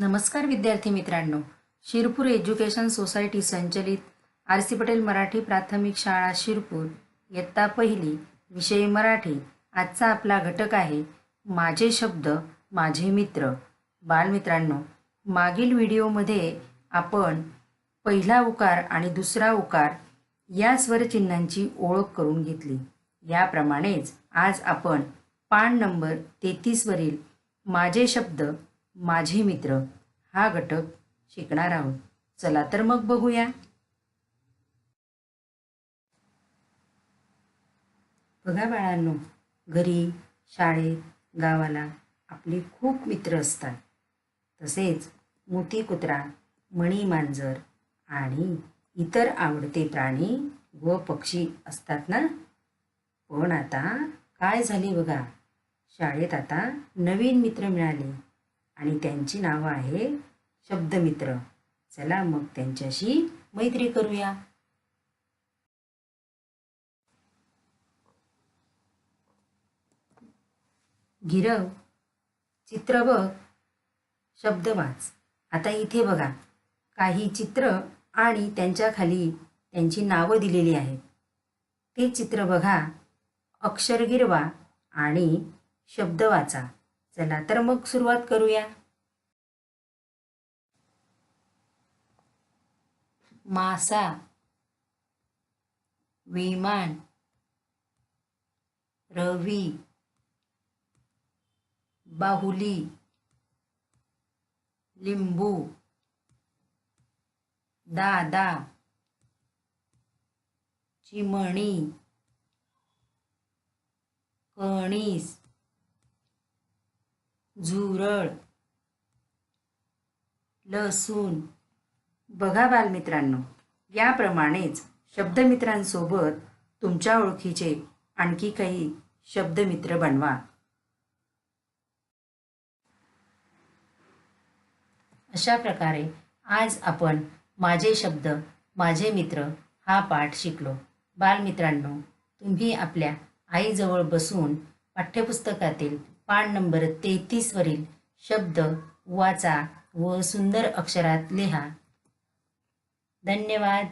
नमस्कार विद्यार्थी मित्रांनो. शिरपूर एज्युकेशन सोसायटी संचलित आर सी पटेल मराठी प्राथमिक शाळा शिरपूर इयत्ता पहिली विषय मराठी. आजचा आपला घटक आहे माझे शब्द माझे मित्र. बालमित्रांनो मागील व्हिडिओमध्ये आपण पहिला उकार आणि दुसरा उकार या स्वरचिन्हांची ओळख करून घेतली. याप्रमाणेच आज आपण पान नंबर तेहतीसवरील माझे शब्द माझे मित्र हा घटक शिकणार आहोत. चला तर मग बघूया. बघा बाळांनो घरी शाळेत गावाला आपले खूप मित्र असतात. तसेच मोती कुत्रा मणी मांजर आणि इतर आवडते प्राणी व पक्षी असतात ना? पण आता काय झाले बघा? शाळेत आता नवीन मित्र मिळाले. आणि त्यांची नावं आहे शब्दमित्र. चला मग त्यांच्याशी मैत्री करूया. गिरव चित्र बघ. शब्द वाच. आता इथे बघा. काही चित्र आणि त्यांच्या खाली त्यांची नावं दिलेली आहेत. ते चित्र बघा. अक्षर गिरवा आणि शब्द वाचा. चला तर मग सुरुवात करूया. मासा विमान रवी बाहुली लिंबू दादा चिमणी कणीस झुरळ लसूण. बघा बालमित्रांनो याप्रमाणेच शब्दमित्रांसोबत तुमच्या ओळखीचे आणखी काही शब्दमित्र बनवा. अशा प्रकारे आज आपण माझे शब्द माझे मित्र हा पाठ शिकलो. बालमित्रांनो तुम्ही आपल्या आईजवळ बसून पाठ्यपुस्तकातील पान नंबर तेहतीसवरील शब्द वाचा व सुंदर अक्षरात लिहा. धन्यवाद.